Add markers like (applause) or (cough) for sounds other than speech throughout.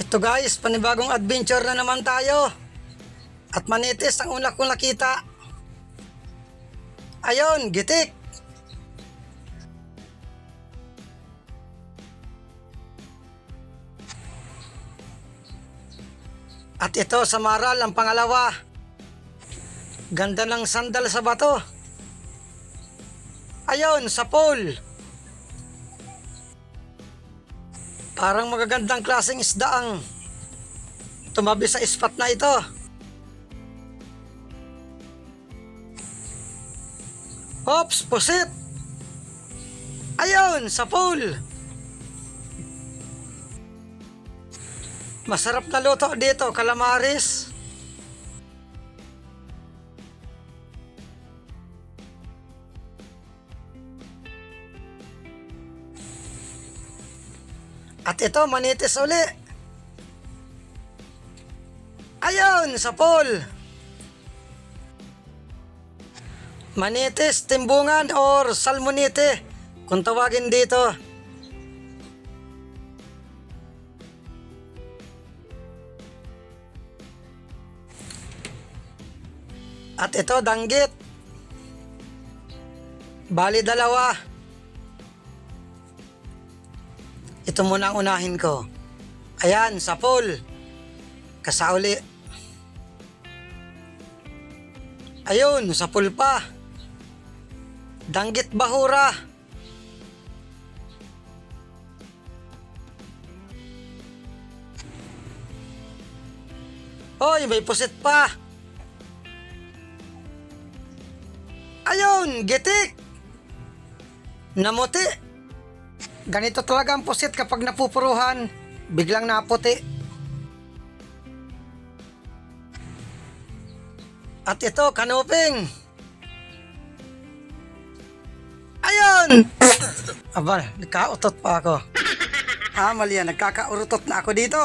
Ito guys, panibagong adventure na naman tayo. At manitis ang una kong nakita. Ayon, gitik. At ito sa maral ang pangalawa. Ganda ng sandal sa bato. Ayon, sa pole. Parang magagandang klaseng isda ang tumabi sa spot na ito. Ops, pusit! Ayun, sa pool! Masarap na luto dito, calamares. Ito, manitis uli. Ayun, sa pool. Manitis, timbungan, or salmonite, kung tawagin dito. At ito, danggit. Bali dalawa. Ito muna ang unahin ko. Ayan, sa pool. Kasauli. Ayun, sa pool pa. Danggit bahura. Hoy, may pusit pa. Ayun, gitik. Namuti. Ganito talaga ang pusit kapag napupuruhan. Biglang naputi. At ito, kanuping. Ayun! (coughs) Aba, nagkautot pa ako. Ha, mali yan. Nagkakaurutot na ako dito.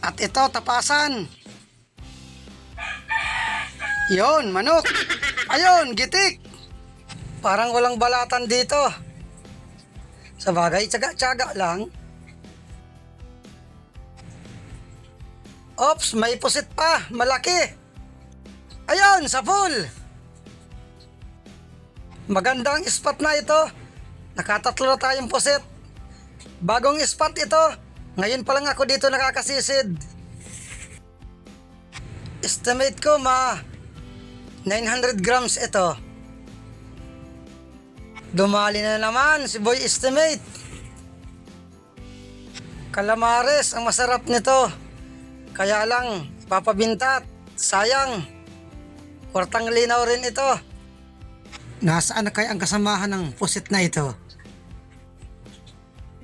At ito, tapasan. Yon, manok. Ayun, gitik. Parang walang balatan dito. Sa bagay, tsaga-tsaga lang. Ops, may pusit pa. Malaki. Ayun, sa pool. Magandang spot na ito. Nakatatlo na tayong pusit. Bagong spot ito. Ngayon pa lang ako dito nakakasisid. Estimate ko ma 900 grams ito. Dumali na naman si Boy Estimate. Calamares ang masarap nito. Kaya lang, papabintat. Sayang. Kwartang linaw rin ito. Nasaan na kaya ang kasamahan ng pusit na ito?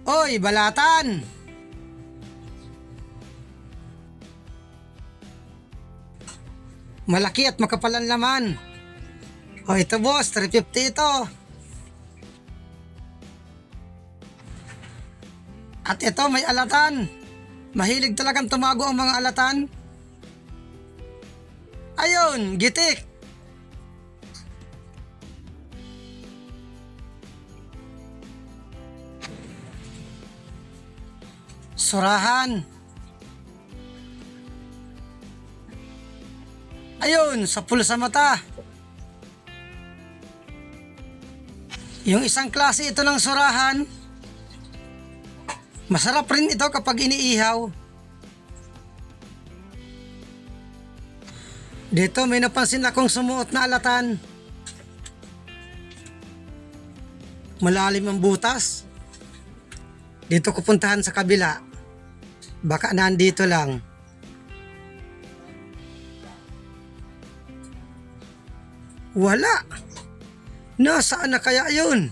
Oy, balatan! Malaki at makapalan laman. O ito boss, 350 ito. At ito may alatan. Mahilig talagang tumago ang mga alatan. Ayun, gitik. Surahan. Ayun, sa pula sa mata. Yung isang klase ito ng surahan, masarap rin ito kapag iniihaw. Dito may napansin akong sumuot na alatan. Malalim ang butas. Dito ko puntahan sa kabila. Baka nandito lang. Wala. Nasaan na kaya yun?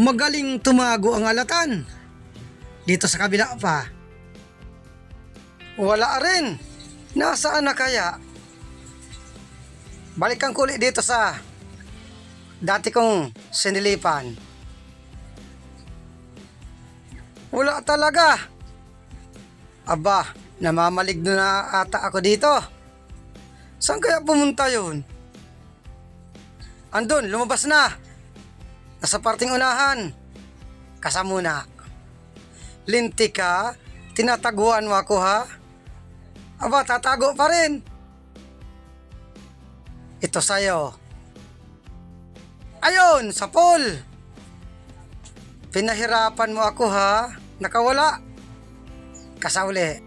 Magaling tumago ang alatan. Dito sa kabila pa. Wala rin. Nasaan na kaya? Balikan ko ulit dito sa dati kong sinilipan. Wala talaga. Aba, namamaligno na ata ako dito. Saan kaya pumunta yun? Andun, lumabas na. Nasa parting unahan. Kasamuna. Linti ka, tinataguan mo ako ha? Aba, tatago pa rin. Ito sa'yo. Ayun, sa pool. Pinahirapan mo ako ha? Nakawala. Kasauli.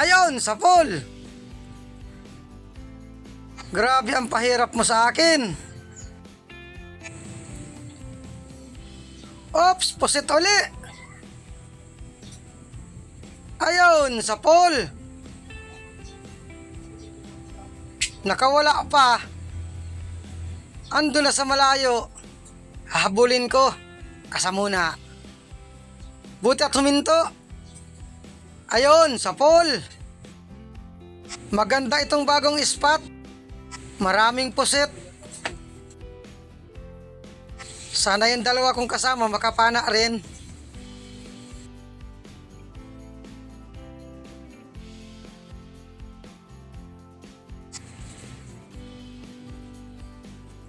Ayun, sa pool. Grabe ang pahirap mo sa akin. Ops, pusit uli. Ayun, sa pool. Nakawala pa. Ando na sa malayo. Hahabulin ko. Kasamuna. Buti at huminto. Ayun, sa pool. Maganda itong bagong spot. Maraming pusit. Sana yung dalawa kong kasama makapana rin.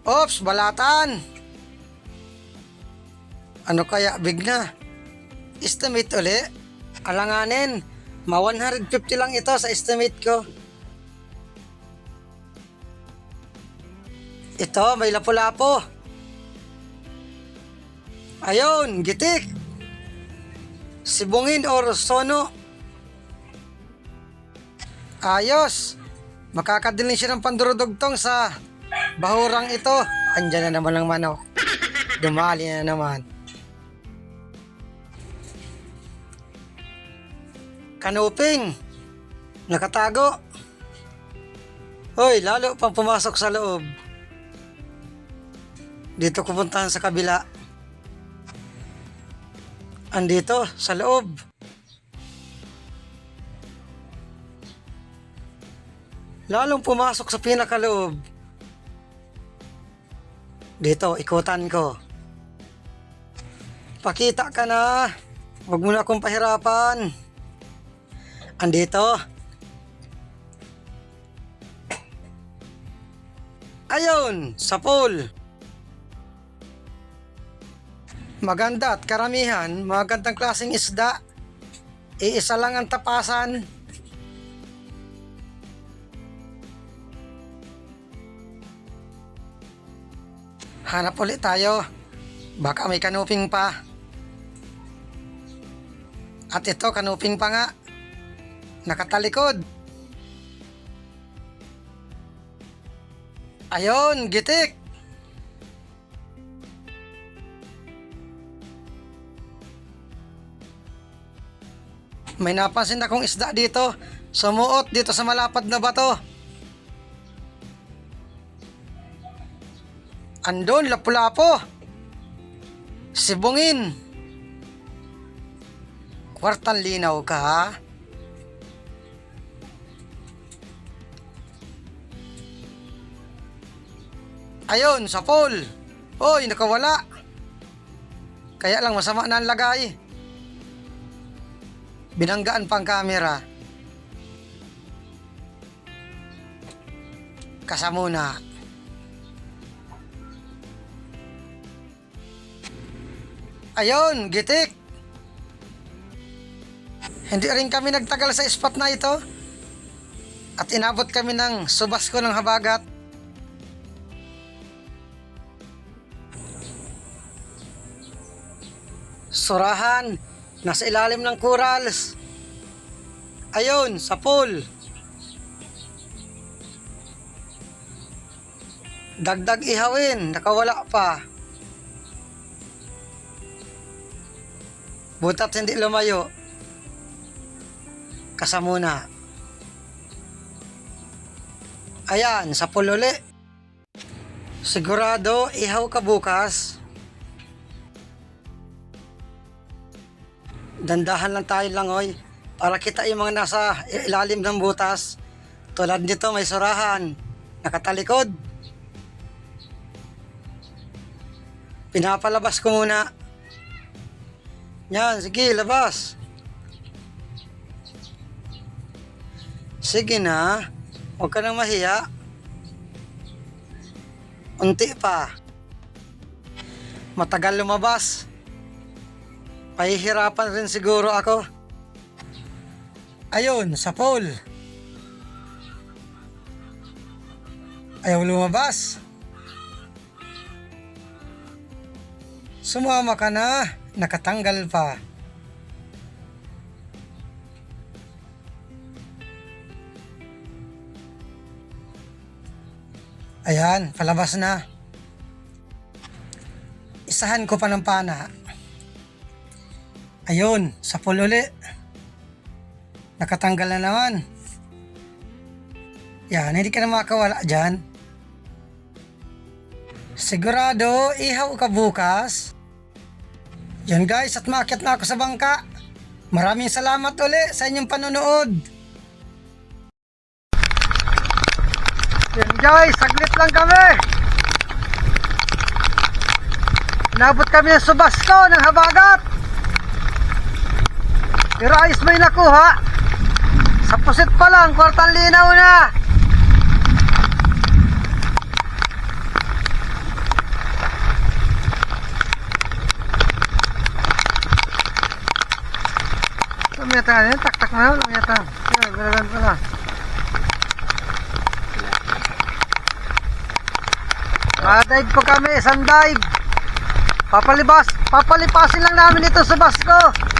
Ops, balatan. Ano kaya big na? Estimate uli? Alanganin, ma 150 lang ito sa estimate ko. Ito, may lapu-lapo. Ayun, gitik. Sibungin or sono. Ayos. Makakadiling siya ng pandurudugtong sa bahurang ito. Andyan na naman ang manok. Dumali na naman. Kanuping. Nakatago. Hoy, lalo pang pumasok sa loob. Dito ko puntahan sa kabila. Andito, sa loob. Lalong pumasok sa pinakaloob. Dito, ikutan ko. Pakita ka na. Huwag mo na akong pahirapan. Andito. Ayun, sa pool. Maganda at karamihan, magandang klaseng isda. Iisa lang ang tapasan. Hanap ulit tayo. Baka may kanuping pa. At ito, kanuping pa nga. Nakatalikod. Ayon, gitik. May napansin akong isda dito. Sumuot dito sa malapad na bato. Andon, lapu-lapo. Sibungin. Kwartang linaw ka ha? Ayun, sa pool. Oy, nakawala. Kaya lang masama na ang lagay. Binanggaan pang camera. Kasamuna. Ayun, gitik. Hindi rin kami nagtagal sa spot na ito. At inabot kami ng subas ko ng habagat. Surahan, nasa ilalim ng corals. Ayun, sa pool. Dagdag ihawin, nakawala pa. Butat hindi lumayo. Kasamuna. Ayan, sa pool uli. Sigurado, ihaw ka bukas. Dandahan lang tayo langoy para kita yung mga nasa ilalim ng butas. Tulad nito may surahan, nakatalikod. Pinapalabas ko muna. Yan, sige, labas. Sige na, huwag ka nang mahiya. Unti pa. matagal lumabas. Pahihirapan rin siguro ako. Ayun, sa pool. Ayaw lumabas. Sumama ka na, nakatanggal pa. Ayan, palabas na. Isahan ko pa ng pana. Ayun, sa pool uli. Nakatanggal na naman. Yan, hindi ka na makawala dyan. Sigurado, ihaw ka bukas. Yan guys, at maakyat na ako sa bangka. Maraming salamat uli sa inyong panonood. Yan guys, saglit lang kami. Nabot kami ng Subasco ng Habagat. Pero ayos may nakuha. Sa pusit pa lang, kwartang linaw na. Lumiyata ka din, tak-tak na, lumiyata. Yan, galagan pala. Madive po kami, isang dive. Papalibas, papalipasin lang namin ito sa Basco.